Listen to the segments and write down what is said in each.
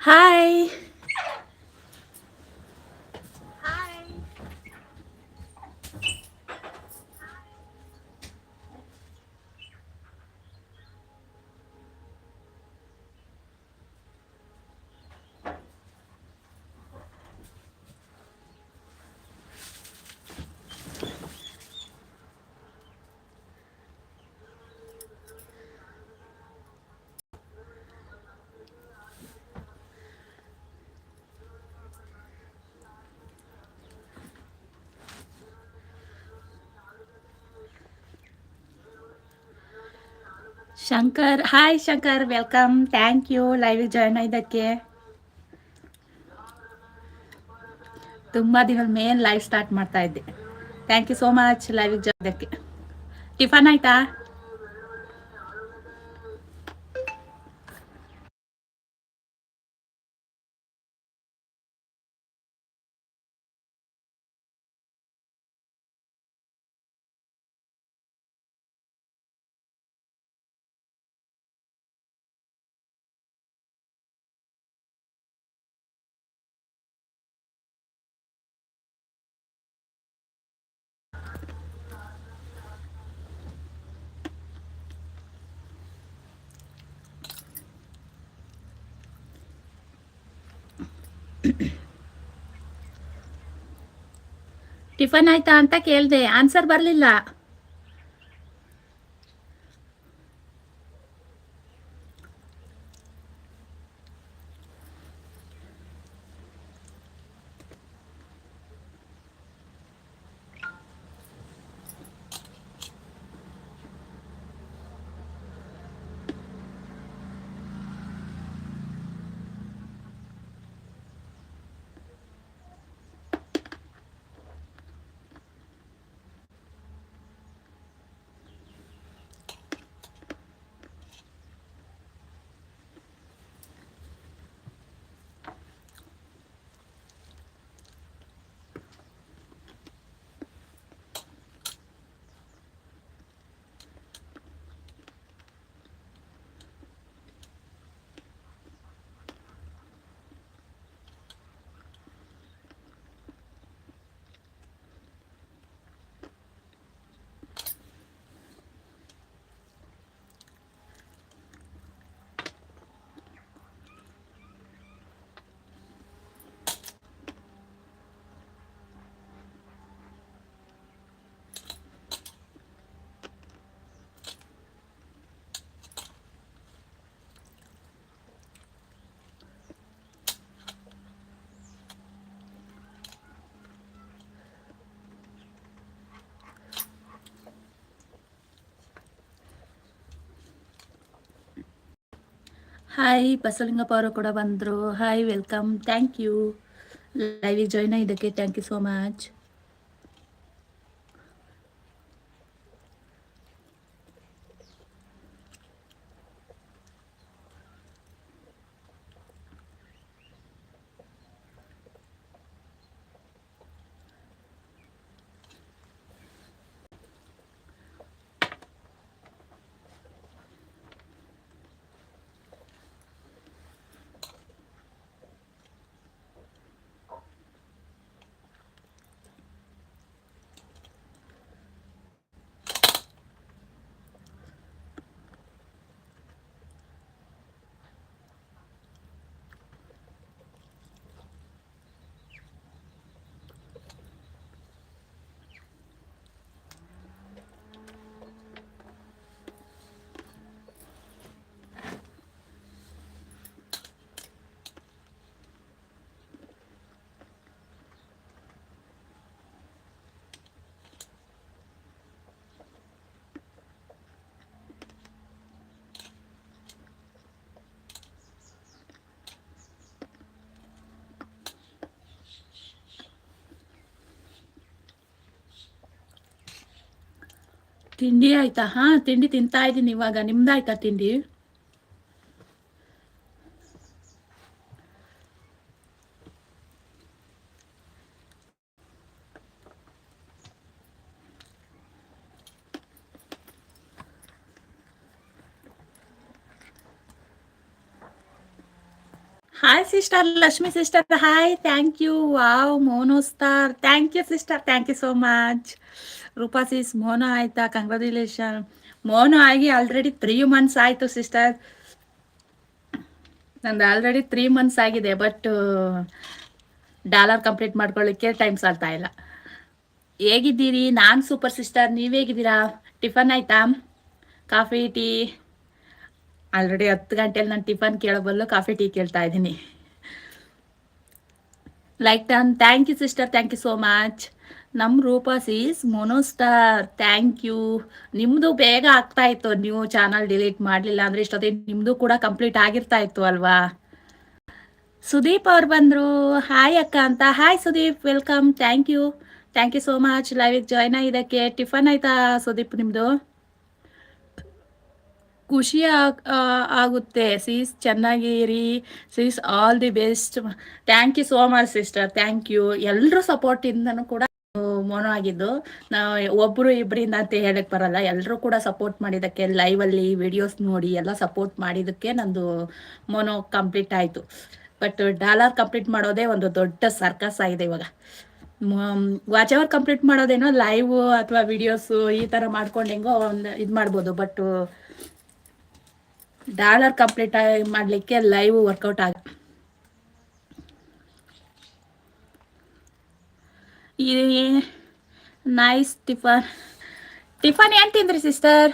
Hi Shankar hi Shankar welcome thank you ಲೈವಿಗೆ join ಆಗಿದ್ದಕ್ಕೆ ತುಂಬ ದಿನದ ಮೇನ್ ಲೈವ್ ಸ್ಟಾರ್ಟ್ ಮಾಡ್ತಾ ಇದ್ದೆ. ಥ್ಯಾಂಕ್ ಯು ಸೋ ಮಚ್ ಲೈವಿಗೆ ಜಾಯ್ನ್ ಇದಕ್ಕೆ ಟಿಫನ್ ಆಯ್ತಾ? ಟಿಫನ್ ಆಯ್ತಾ ಅಂತ ಕೇಳಿದೆ ಆನ್ಸರ್ ಬರಲಿಲ್ಲ. ಹಾಯ್ ಬಸವಲಿಂಗಪ್ಪ ಅವರು ಕೂಡ ಬಂದರು ಹಾಯ್ ವೆಲ್ಕಮ್ ಥ್ಯಾಂಕ್ ಯು ಲೈವಿಗೆ ಜಾಯ್ನ್ ಆಗಿದ್ದಕ್ಕೆ ಥ್ಯಾಂಕ್ ಯು ಸೋ ಮಚ್ ತಿಂಡಿ ಆಯ್ತಾ? ಹಾ, ತಿಂಡಿ ತಿಂತಾ ಇದ್ದೀನಿ ಇವಾಗ. ನಿಮ್ದಾಯ್ತಾ ತಿಂಡಿ? Hi sister Lakshmi sister hi thank you wow mono star thank you sister thank you so much Roopa sis mono ಆಯ್ತಾ ಕಂಗ್ರ್ಯಾಚುಲೇಷನ್ ಮೋನ ಆಗಿ ಆಲ್ರೆಡಿ ತ್ರೀ ಮಂತ್ಸ್ ಆಯಿತು ಸಿಸ್ಟರ್ ನಂದು ಆಲ್ರೆಡಿ ತ್ರೀ ಮಂತ್ಸ್ ಆಗಿದೆ ಬಟ್ ಡಾಲರ್ ಕಂಪ್ಲೀಟ್ ಮಾಡ್ಕೊಳ್ಳಿಕ್ಕೆ time ಸಾಲ್ತಾ ಇಲ್ಲ. ಹೇಗಿದ್ದೀರಿ? ನಾನು ಸೂಪರ್ ಸಿಸ್ಟರ್ ನೀವು ಹೇಗಿದ್ದೀರಾ? ಟಿಫನ್ ಆಯ್ತಾ? ಕಾಫಿ ಟೀ ಆಲ್ರೆಡಿ ಹತ್ತು ಗಂಟೆಯಲ್ಲಿ ನಾನು ಟಿಫನ್ ಕೇಳಬಲ್ಲು ಕಾಫಿ ಟೀ ಕೇಳ್ತಾ ಇದ್ದೀನಿ. Like ton thank you sister thank you so much ನಮ್ಮ Roopa sis mono star thank you ನಿಮ್ಮದು ಬೇಗ ಆಗ್ತಾ ಇತ್ತು. ನೀವು ಚಾನಲ್ ಡಿಲೀಟ್ ಮಾಡಲಿಲ್ಲ ಅಂದರೆ ಇಷ್ಟೊತ್ತಿಗೆ ನಿಮ್ಮದು ಕೂಡ ಕಂಪ್ಲೀಟ್ ಆಗಿರ್ತಾ ಇತ್ತು ಅಲ್ವಾ? ಸುದೀಪ್ ಅವ್ರು ಬಂದರು. ಹಾಯ್ ಅಕ್ಕ ಅಂತ. Hi Sudeep. Welcome thank you thank you so much ಲೈವಿಗೆ join ಆಗಿದ್ದಕ್ಕೆ. ಟಿಫನ್ ಆಯ್ತಾ ಸುದೀಪ್ ನಿಮ್ಮದು ಖುಷಿ ಆಗುತ್ತೆ. Sis Channagiri sis all the best thank you so much sister thank you ಎಲ್ಲರೂ ಸಪೋರ್ಟಿಂದನೂ ಕೂಡ ಮೋನೋ ಆಗಿದ್ದು ನಾವು ಒಬ್ರು ಇಬ್ಬರಿಂದ ಅಂತ ಹೇಳಕ್ ಬರಲ್ಲ. ಎಲ್ಲರೂ ಕೂಡ ಸಪೋರ್ಟ್ ಮಾಡಿದಕ್ಕೆ ಲೈವ್ ಅಲ್ಲಿ ವಿಡಿಯೋಸ್ ನೋಡಿ ಎಲ್ಲ ಸಪೋರ್ಟ್ ಮಾಡಿದಕ್ಕೆ ನಂದು ಮೋನೋ ಕಂಪ್ಲೀಟ್ ಆಯ್ತು. ಬಟ್ ಡಾಲರ್ ಕಂಪ್ಲೀಟ್ ಮಾಡೋದೇ ಒಂದು ದೊಡ್ಡ ಸರ್ಕಸ್ ಆಗಿದೆ ಇವಾಗ. ವಾಚ್ ಅವರ್ ಕಂಪ್ಲೀಟ್ ಮಾಡೋದೇನೋ ಲೈವ್ ಅಥವಾ ವಿಡಿಯೋಸು ಈ ತರ ಮಾಡ್ಕೊಂಡು ಹೆಂಗೋ ಒಂದು ಇದು ಮಾಡ್ಬೋದು. ಬಟ್ ಡಾಲರ್ ಕಂಪ್ಲೀಟ್ ಮಾಡ್ಲಿಕ್ಕೆ ಲೈವ್ ವರ್ಕೌಟ್ ಆಗ ನೈಸ್ ಟಿಫನ್ ಟಿಫನ್ ಏನು ತಿಂದ್ರಿ ಸಿಸ್ಟರ್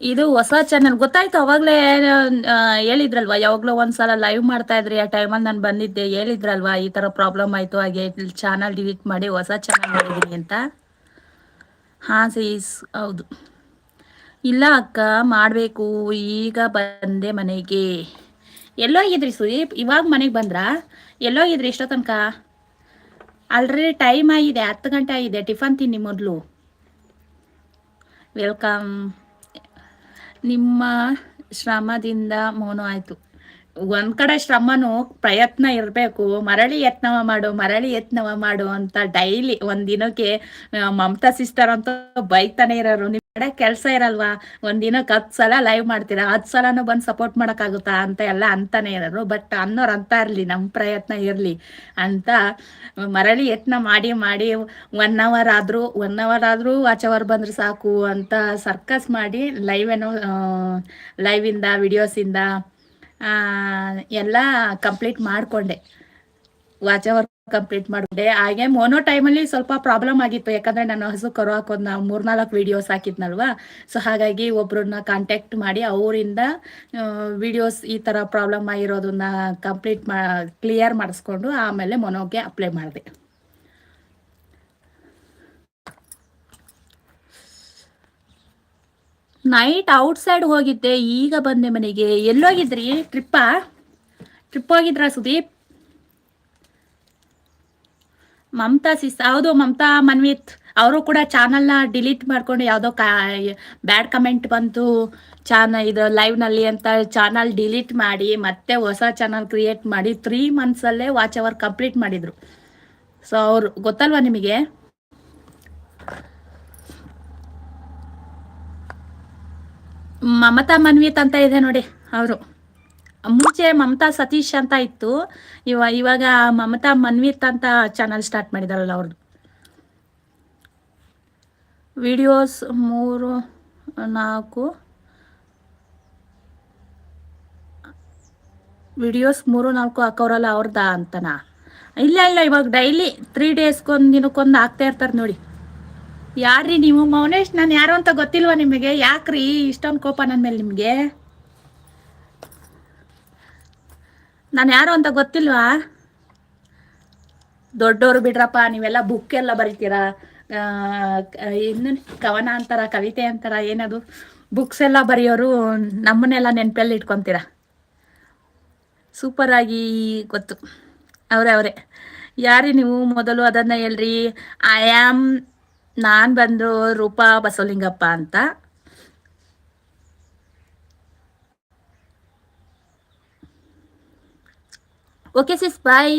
ಇದು ಹೊಸ ಚಾನಲ್ ಗೊತ್ತಾಯ್ತು, ಅವಾಗಲೇ ಹೇಳಿದ್ರಲ್ವಾ? ಯಾವಾಗಲೂ ಒಂದ್ಸಲ ಲೈವ್ ಮಾಡ್ತಾ ಇದ್ರಿ, ಆ ಟೈಮಲ್ಲಿ ನಾನು ಬಂದಿದ್ದೆ. ಹೇಳಿದ್ರಲ್ವಾ, ಈ ಥರ ಪ್ರಾಬ್ಲಮ್ ಆಯಿತು, ಹಾಗೆ ಚಾನಲ್ ಡಿಲೀಟ್ ಮಾಡಿ ಹೊಸ ಚಾನಲ್ ಮಾಡಿದ್ದೀನಿ ಅಂತ? ಹಾಂ ಸೀಸ್ ಹೌದು. ಇಲ್ಲ, ಅಕ್ಕ, ಮಾಡಬೇಕು. ಈಗ ಬಂದೆ ಮನೆಗೆ. ಎಲ್ಲೋಗಿದ್ರಿ, ಸುದೀಪ್? ಇವಾಗ ಮನೆಗೆ ಬಂದ್ರಾ? ಎಲ್ಲೋಗಿದ್ರಿ ಇಷ್ಟೋ ತನಕ? ಆಲ್ರೆಡಿ ಟೈಮ್ ಆಗಿದೆ, ಹತ್ತು ಗಂಟೆ ಆಗಿದೆ. ಟಿಫನ್ ತಿನ್ನಿ ಮೊದಲು. ವೆಲ್ಕಮ್ ನಿಮ್ಮ ಶ್ರಮದಿಂದ ಮೌನ ಆಯಿತು. ಒಂದು ಕಡೆ ಶ್ರಮನು ಪ್ರಯತ್ನ ಇರಬೇಕು. ಮರಳಿ ಯತ್ನವ ಮಾಡು, ಮರಳಿ ಯತ್ನವ ಮಾಡು ಅಂತ ಡೈಲಿ ಒಂದಿನಕ್ಕೆ ದಿನಕ್ಕೆ ಮಮತಾ ಸಿಸ್ಟರ್ ಅಂತ ಬೈತಾನೆ ಇರೋರು. ಕಡೆ ಕೆಲಸ ಇರಲ್ವಾ? ಒಂದಿನಕ್ ಹತ್ ಸಲ ಲೈವ್ ಮಾಡ್ತೀರಾ? ಹತ್ತು ಸಲನು ಬಂದ್ ಸಪೋರ್ಟ್ ಮಾಡಕ್ಕಾಗುತ್ತಾ ಅಂತ ಎಲ್ಲ ಅಂತಾನೆ ಇರೋರು. ಬಟ್ ಅನ್ನೋರು ಅಂತ ಇರ್ಲಿ, ನಮ್ ಪ್ರಯತ್ನ ಇರ್ಲಿ ಅಂತ ಮರಳಿ ಯತ್ನ ಮಾಡಿ ಮಾಡಿ ಒನ್ ಅವರ್ ಆದ್ರೂ ಒನ್ ಅವರ್ ಆದ್ರೂ ವಾಚ್ ಅವರ್ ಬಂದ್ರೆ ಸಾಕು ಅಂತ ಸರ್ಕಸ್ ಮಾಡಿ ಲೈವ್ ಏನೋ ಲೈವ್ ಇಂದ ವಿಡಿಯೋಸ್ ಇಂದ ಎಲ್ಲ ಕಂಪ್ಲೀಟ್ ಮಾಡ್ಕೊಂಡೆ. ವಾಚ್ ಅವರ್ ಕಂಪ್ಲೀಟ್ ಮಾಡಿದೆ. ಹಾಗೆ ಮೋನೋ ಟೈಮಲ್ಲಿ ಸ್ವಲ್ಪ ಪ್ರಾಬ್ಲಮ್ ಆಗಿತ್ತು. ಯಾಕಂದ್ರೆ ನಾನು ಹಸು ಕರು ಹಾಕೋದ್ ನಾವು ಮೂರ್ನಾಲ್ಕು ವಿಡಿಯೋಸ್ ಹಾಕಿದ್ನಲ್ವಾ? ಸೊ ಹಾಗಾಗಿ ಒಬ್ರನ್ನ ಕಾಂಟ್ಯಾಕ್ಟ್ ಮಾಡಿ ಅವರಿಂದ ವಿಡಿಯೋಸ್ ಈ ತರ ಪ್ರಾಬ್ಲಮ್ ಆಗಿರೋದನ್ನ ಕಂಪ್ಲೀಟ್ ಮಾ ಕ್ಲಿಯರ್ ಮಾಡಿಸ್ಕೊಂಡು ಆಮೇಲೆ ಮೊನೋಗೆ ಅಪ್ಲೈ ಮಾಡಿದೆ. ನೈಟ್ ಔಟ್ಸೈಡ್ ಹೋಗಿದ್ದೆ. ಈಗ ಬಂದೆ ಮನೆಗೆ. ಎಲ್ಲೋಗಿದ್ರಿ? ಟ್ರಿಪ್ಪಾ ಟ್ರಿಪ್ ಹೋಗಿದ್ರ ಸುದೀಪ್? ಮಮತಾ ಸಿಸ್, ಹೌದು, ಮಮತಾ, ಮನ್ವಿತ್, ಅವರು ಕೂಡ ಚಾನಲ್ನ ಡಿಲೀಟ್ ಮಾಡ್ಕೊಂಡು ಯಾವುದೋ ಬ್ಯಾಡ್ ಕಮೆಂಟ್ ಬಂತು ಚಾನ ಇದು ಲೈವ್ನಲ್ಲಿ ಅಂತ ಚಾನಲ್ ಡಿಲೀಟ್ ಮಾಡಿ, ಮತ್ತೆ ಹೊಸ ಚಾನಲ್ ಕ್ರಿಯೇಟ್ ಮಾಡಿ ತ್ರೀ ಮಂತ್ಸಲ್ಲೇ ವಾಚ್ ಅವರ್ ಕಂಪ್ಲೀಟ್ ಮಾಡಿದರು. ಸೊ ಅವರು, ಗೊತ್ತಲ್ವಾ ನಿಮಗೆ? ಮಮತಾ, ಮನ್ವಿತ್ ಅಂತ ಇದೆ ನೋಡಿ, ಅವರು. ಮುಂಚೆ ಮಮತಾ ಸತೀಶ್ ಅಂತ ಇತ್ತು. ಇವ, ಇವಾಗ ಮಮತಾ ಮನ್ವಿತ್ ಅಂತ ಚಾನಲ್ ಸ್ಟಾರ್ಟ್ ಮಾಡಿದಾರಲ್ಲ ಅವ್ರದ್ದು ವಿಡಿಯೋಸ್ ಮೂರು, ನಾಲ್ಕು. ವಿಡಿಯೋಸ್ ಮೂರು, ನಾಲ್ಕು ಹಾಕೋರಲ್ಲ ಅವ್ರದ ಅಂತನಾ? ಇಲ್ಲ ಇಲ್ಲ, ಇವಾಗ ಡೈಲಿ ತ್ರೀ ಡೇಸ್ಗೊಂದು ದಿನಕ್ಕೊಂದು ಹಾಕ್ತಾ ಇರ್ತಾರೆ ನೋಡಿ. ಯಾರ್ರೀ ನೀವು? ಮೌನೇಶ್, ನಾನು ಯಾರು ಅಂತ ಗೊತ್ತಿಲ್ವಾ ನಿಮಗೆ? ಯಾಕ್ರಿ ಇಷ್ಟೊಂದು ಕೋಪ ನನ್ನ ಮೇಲೆ ನಿಮಗೆ? ನಾನು ಯಾರು ಅಂತ ಗೊತ್ತಿಲ್ವಾ? ದೊಡ್ಡವರು ಬಿಡ್ರಪ್ಪ, ನೀವೆಲ್ಲ ಬುಕ್ ಎಲ್ಲ ಬರಿತೀರಾ? ಇನ್ನು ಕವನ ಅಂತಾರ, ಕವಿತೆ ಅಂತಾರ, ಏನದು? ಬುಕ್ಸ್ ಎಲ್ಲ ಬರೆಯೋರು ನಮ್ಮನ್ನೆಲ್ಲ ನೆನಪಲ್ಲಿ ಸೂಪರ್ ಆಗಿ ಗೊತ್ತು. ಅವರೇ ಅವರೇ. ಯಾರಿ ನೀವು ಮೊದಲು ಅದನ್ನ ಹೇಳ್ರಿ? ಐ ಆಮ್ ನಾನು ಬಂದು ರೂಪಾ ಬಸವಲಿಂಗಪ್ಪ ಅಂತ. Okay sis bye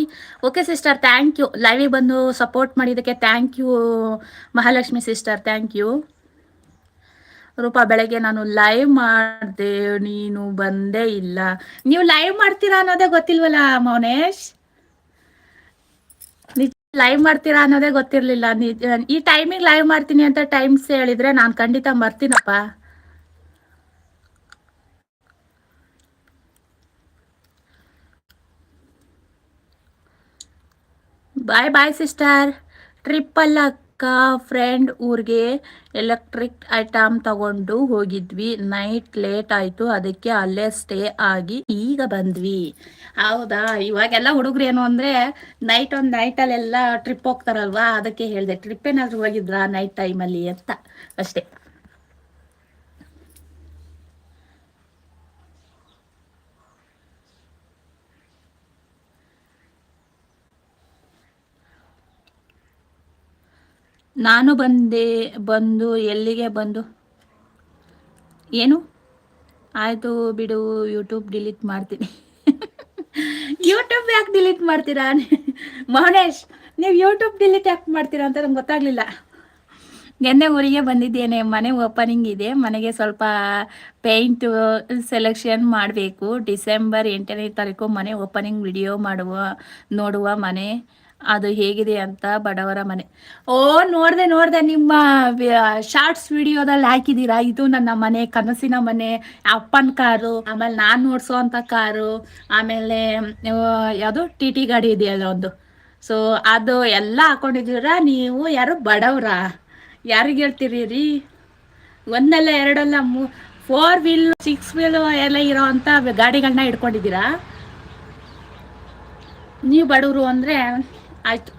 okay sister thank you ಲೈವಿಗೆ ಬಂದು ಸಪೋರ್ಟ್ ಮಾಡಿದ್ದಕ್ಕೆ thank you Mahalakshmi sister thank you Roopa, ಬೆಳಗ್ಗೆ ನಾನು ಲೈವ್ ಮಾಡಿದೆ, ನೀನು ಬಂದೇ ಇಲ್ಲ. ನೀವು ಲೈವ್ ಮಾಡ್ತೀರಾ ಅನ್ನೋದೇ ಗೊತ್ತಿಲ್ವಲ್ಲ, ಮೌನೇಶ್? ಲೈವ್ ಮಾಡ್ತೀರಾ ಅನ್ನೋದೇ ಗೊತ್ತಿರ್ಲಿಲ್ಲ. ಈ ಟೈಮಿಗೆ ಲೈವ್ ಮಾಡ್ತೀನಿ ಅಂತ ಟೈಮ್ಸ್ ಹೇಳಿದ್ರೆ ನಾನು ಖಂಡಿತ ಬರ್ತೀನಪ್ಪ ಬಾಯ್ ಬಾಯ್ ಸಿಸ್ಟರ್ ಟ್ರಿಪ್ಪಲ್ಲ ಅಕ್ಕ ಫ್ರೆಂಡ್ ಊರಿಗೆ ಎಲೆಕ್ಟ್ರಿಕ್ ಐಟಮ್ ತಗೊಂಡು ಹೋಗಿದ್ವಿ. ನೈಟ್ ಲೇಟ್ ಆಯಿತು. ಅದಕ್ಕೆ ಅಲ್ಲೇ ಸ್ಟೇ ಆಗಿ ಈಗ ಬಂದ್ವಿ. ಹೌದಾ? ಇವಾಗೆಲ್ಲ ಹುಡುಗ್ರು ಏನು ಅಂದರೆ ನೈಟ್ ಒಂದು ನೈಟಲ್ಲೆಲ್ಲ ಟ್ರಿಪ್ ಹೋಗ್ತಾರಲ್ವಾ? ಅದಕ್ಕೆ ಹೇಳಿದೆ. ಟ್ರಿಪ್ ಏನಾದರೂ ಹೋಗಿದ್ರಾ ನೈಟ್ ಟೈಮಲ್ಲಿ ಅಂತ. ಅಷ್ಟೇ. ನಾನು ಬಂದೆ, ಬಂದು, ಎಲ್ಲಿಗೆ ಬಂದು? ಏನು? ಆಯಿತು ಬಿಡು ಯೂಟ್ಯೂಬ್ ಡಿಲೀಟ್ ಮಾಡ್ತೀನಿ. ಯೂಟ್ಯೂಬ್ ಯಾಕೆ ಡಿಲೀಟ್ ಮಾಡ್ತೀರಾ? ಮಹನೇಶ್ ನೀವು ಯೂಟ್ಯೂಬ್ ಡಿಲೀಟ್ ಯಾಕೆ ಮಾಡ್ತೀರಾ ಅಂತ ನಂಗೆ ಗೊತ್ತಾಗಲಿಲ್ಲ. ನಿನ್ನೆ ಊರಿಗೆ ಬಂದಿದ್ದೇನೆ. ಮನೆ ಓಪನಿಂಗ್ ಇದೆ. ಮನೆಗೆ ಸ್ವಲ್ಪ ಪೇಂಟ್ ಸೆಲೆಕ್ಷನ್ ಮಾಡಬೇಕು. ಡಿಸೆಂಬರ್ ಎಂಟನೇ ತಾರೀಕು ಮನೆ ಓಪನಿಂಗ್ ವಿಡಿಯೋ ಮಾಡುವ, ನೋಡುವ ಮನೆ. ಅದು ಹೇಗಿದೆ ಅಂತ ಬಡವರ ಮನೆ. ಓ, ನೋಡ್ದೆ ನೋಡ್ದೆ, ನಿಮ್ಮ ಶಾರ್ಟ್ಸ್ ವಿಡಿಯೋದಲ್ಲಿ ಹಾಕಿದ್ದೀರಾ? ಇದು ನನ್ನ ಮನೆ, ಕನಸಿನ ಮನೆ, ಅಪ್ಪನ ಕಾರು, ಆಮೇಲೆ ನಾನು ನೋಡ್ಸೋ ಅಂತ ಕಾರು, ಆಮೇಲೆ ಯಾವುದು? ಟಿ ಟಿ ಗಾಡಿ ಇದೆಯಲ್ಲ ಒಂದು. ಸೊ ಅದು ಎಲ್ಲ ಹಾಕೊಂಡಿದ್ದೀರ? ನೀವು ಯಾರು ಬಡವ್ರ? ಯಾರಿಗೆ ಹೇಳ್ತೀರಿ ರೀ ಒಂದಲ್ಲ ಎರಡಲ್ಲ ಮೂ ಫೋರ್ ವೀಲ್ ಸಿಕ್ಸ್ ವೀಲ್ ಎಲ್ಲ ಇರೋ ಅಂತ ಗಾಡಿಗಳನ್ನ ಇಟ್ಕೊಂಡಿದ್ದೀರಾ ನೀವು ಬಡವರು ಅಂದರೆ ಆಯಿತು.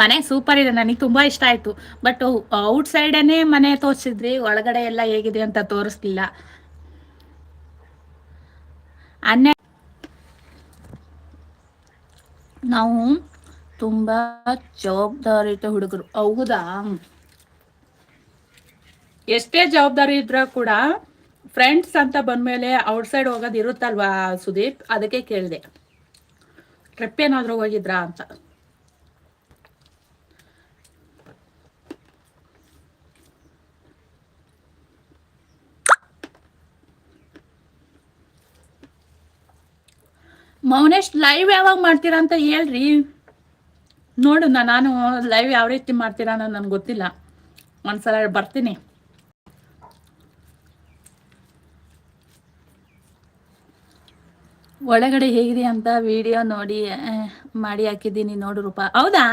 ಮನೆ ಸೂಪರ್ ಇದೆ, ನನಗೆ ತುಂಬ ಇಷ್ಟ ಆಯಿತು. ಬಟ್ ಔಟ್ ಸೈಡೇ ಮನೆ ತೋರಿಸಿದ್ರಿ, ಒಳಗಡೆ ಎಲ್ಲ ಹೇಗಿದೆ ಅಂತ ತೋರಿಸ್ಲಿಲ್ಲ. ಅನ್ನೆ ನಾವು ತುಂಬ ಜವಾಬ್ದಾರಿಯುತ ಹುಡುಗರು. ಹೌದಾ? ಎಷ್ಟೇ ಜವಾಬ್ದಾರಿ ಇದ್ರೂ ಕೂಡ ಫ್ರೆಂಡ್ಸ್ ಅಂತ ಬಂದಮೇಲೆ ಔಟ್ಸೈಡ್ ಹೋಗೋದು ಇರುತ್ತಲ್ವಾ ಸುದೀಪ್? ಅದಕ್ಕೆ ಕೇಳಿದೆ. ಟ್ರಿಪ್ ಏನಾದರೂ ಹೋಗಿದ್ರಾ ಅಂತ. ಮೌನೇಶ್ ಲೈವ್ ಯಾವಾಗ ಮಾಡ್ತೀರಾ ಅಂತ ಹೇಳ್ರಿ. ನೋಡು ನಾನು ಲೈವ್ ಯಾವ ರೀತಿ ಮಾಡ್ತೀರಾ ಅನ್ನೋದು ನನಗೆ ಗೊತ್ತಿಲ್ಲ. ಒಂದ್ಸಲ ಬರ್ತೀನಿ. ಒಳಗಡೆ ಹೇಗಿದೆ ಅಂತ ವಿಡಿಯೋ ನೋಡಿ ಮಾಡಿ ಹಾಕಿದ್ದೀನಿ ನೋಡು ರೂಪ. ಹೌದಾ?